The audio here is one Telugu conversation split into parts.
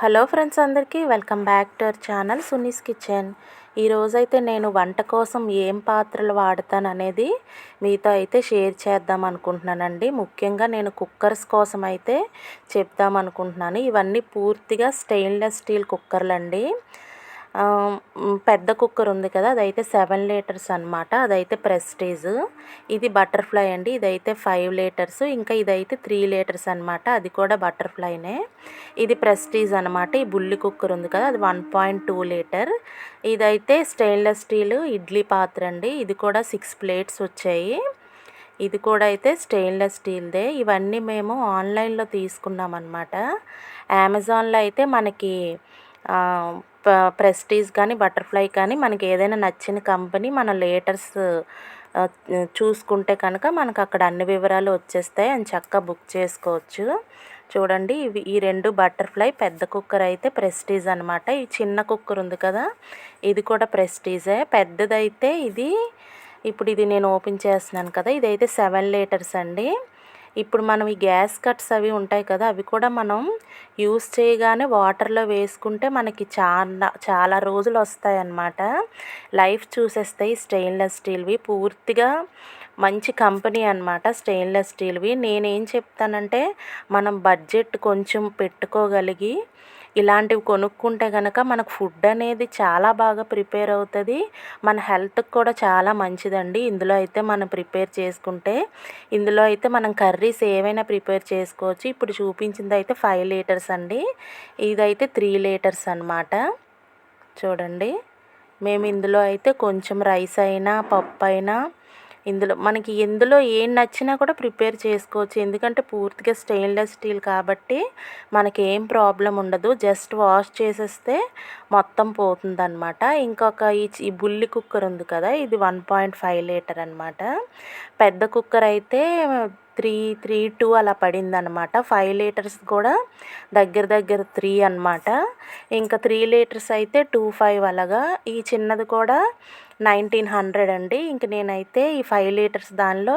హలో ఫ్రెండ్స్ అందరికీ welcome back to our channel Suni's kitchen. ఈరోజైతే నేను వంట కోసం ఏం పాత్రలు వాడతాను అనేది మీతో అయితే షేర్ చేద్దాం అనుకుంటున్నానండి. ముఖ్యంగా నేను కుక్కర్స్ కోసం అయితే చెప్దాం అనుకుంటున్నాను. ఇవన్నీ పూర్తిగా స్టెయిన్లెస్ స్టీల్ కుక్కర్లు అండి పెద్ద కుక్కర్ ఉంది కదా అదైతే సెవెన్ లీటర్స్ అనమాట అదైతే ప్రెస్టీజ్. ఇది బటర్ఫ్లై అండి ఇదైతే ఫైవ్ లీటర్స్ ఇంకా ఇదైతే త్రీ లీటర్స్ అనమాట అది కూడా బటర్ఫ్లైనే. ఇది ప్రెస్టీజ్ అనమాట ఈ బుల్లి కుక్కర్ ఉంది కదా అది వన్ పాయింట్ టూ లీటర్. ఇదైతే స్టెయిన్లెస్ స్టీల్ ఇడ్లీ పాత్ర అండి ఇది కూడా సిక్స్ ప్లేట్స్ వచ్చాయి. ఇది కూడా అయితే స్టెయిన్లెస్ స్టీల్దే. ఇవన్నీ మేము ఆన్లైన్లో తీసుకున్నాం అనమాట అమెజాన్లో అయితే మనకి ప్రెస్టీజ్ కానీ బటర్ఫ్లై కానీ మనకి ఏదైనా నచ్చిన కంపెనీ మన లేటర్స్ చూసుకుంటే కనుక మనకు అక్కడ అన్ని వివరాలు వచ్చేస్తాయి. అని చక్కగా బుక్ చేసుకోవచ్చు. చూడండి ఇవి ఈ రెండు బటర్ఫ్లై పెద్ద కుక్కర్ అయితే ప్రెస్టీజ్ అనమాట ఈ చిన్న కుక్కర్ ఉంది కదా ఇది కూడా ప్రెస్టీజే. పెద్దదైతే ఇది ఇప్పుడు ఇది నేను ఓపెన్ చేస్తున్నాను కదా ఇదైతే సెవెన్ లీటర్స్ అండి. ఇప్పుడు మనం ఈ గ్యాస్ కట్స్ అవి ఉంటాయి కదా అవి కూడా మనం యూస్ చేయగానే వాటర్లో వేసుకుంటే మనకి చాలా చాలా రోజులు వస్తాయి అన్నమాట లైఫ్ చూసేస్తాయి స్టెయిన్లెస్ స్టీల్వి. పూర్తిగా మంచి కంపెనీ అనమాట స్టెయిన్లెస్ స్టీల్వి. నేనేం చెప్తానంటే మనం బడ్జెట్ కొంచెం పెట్టుకోగలిగి ఇలాంటివి కొనుక్కుంటే కనుక మనకు ఫుడ్ అనేది చాలా బాగా ప్రిపేర్ అవుతుంది. మన హెల్త్కి కూడా చాలా మంచిదండి. ఇందులో అయితే మనం ప్రిపేర్ చేసుకుంటే ఇందులో అయితే మనం కర్రీస్ ఏవైనా ప్రిపేర్ చేసుకోవచ్చు. ఇప్పుడు చూపించింది అయితే ఫైవ్ లీటర్స్ అండి. ఇదైతే త్రీ లీటర్స్ అనమాట చూడండి. మేము ఇందులో అయితే కొంచెం రైస్ అయినా పప్పు అయినా ఇందులో మనకి ఎందులో ఏం నచ్చినా కూడా ప్రిపేర్ చేసుకోవచ్చు. ఎందుకంటే పూర్తిగా స్టెయిన్లెస్ స్టీల్ కాబట్టి మనకి ఏం ప్రాబ్లం ఉండదు. జస్ట్ వాష్ చేసేస్తే మొత్తం పోతుందన్నమాట. ఇంకొక ఈ బుల్లి కుక్కర్ ఉంది కదా ఇది వన్ పాయింట్ ఫైవ్ లీటర్ అనమాట పెద్ద కుక్కర్ అయితే త్రీ త్రీ టూ అలా పడిందనమాట ఫైవ్ లీటర్స్ కూడా దగ్గర దగ్గర త్రీ అనమాట ఇంకా త్రీ లీటర్స్ అయితే టూ ఫైవ్ అలాగా. ఈ చిన్నది కూడా నైన్టీన్ హండ్రెడ్ అండి. ఇంక నేనైతే ఈ ఫైవ్ లీటర్స్ దానిలో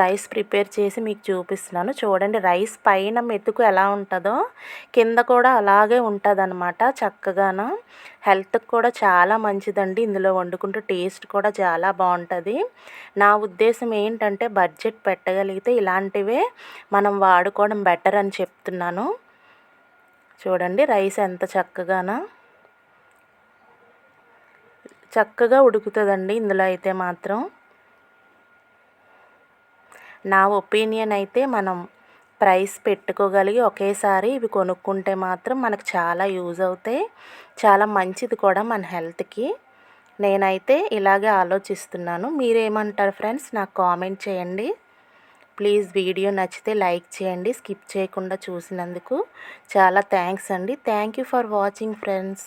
రైస్ ప్రిపేర్ చేసి మీకు చూపిస్తున్నాను. చూడండి రైస్ పైన మెతుకు ఎలా ఉంటుందో కింద కూడా అలాగే ఉంటుంది అనమాట చక్కగాను. హెల్త్కి కూడా చాలా మంచిదండి. ఇందులో వండుకుంటే టేస్ట్ కూడా చాలా బాగుంటుంది. నా ఉద్దేశం ఏంటంటే బడ్జెట్ పెట్టగలిగితే ఇలాంటివే మనం వాడుకోవడం బెటర్ అని చెప్తున్నాను. చూడండి రైస్ ఎంత చక్కగానో. చక్కగా ఉడుకుతుందండి ఇందులో అయితే మాత్రం. నా ఒపీనియన్ అయితే మనం ప్రైస్ పెట్టుకోగలిగి ఒకేసారి ఇవి కొనుక్కుంటే మాత్రం మనకు చాలా యూజ్ అవుతాయి. చాలా మంచిది కూడా మన హెల్త్కి. నేనైతే ఇలాగే ఆలోచిస్తున్నాను. మీరేమంటారు ఫ్రెండ్స్? నాకు కామెంట్ చేయండి. ప్లీజ్ వీడియో నచ్చితే లైక్ చేయండి. స్కిప్ చేయకుండా చూసినందుకు చాలా థ్యాంక్స్ అండి. Thank you for watching friends.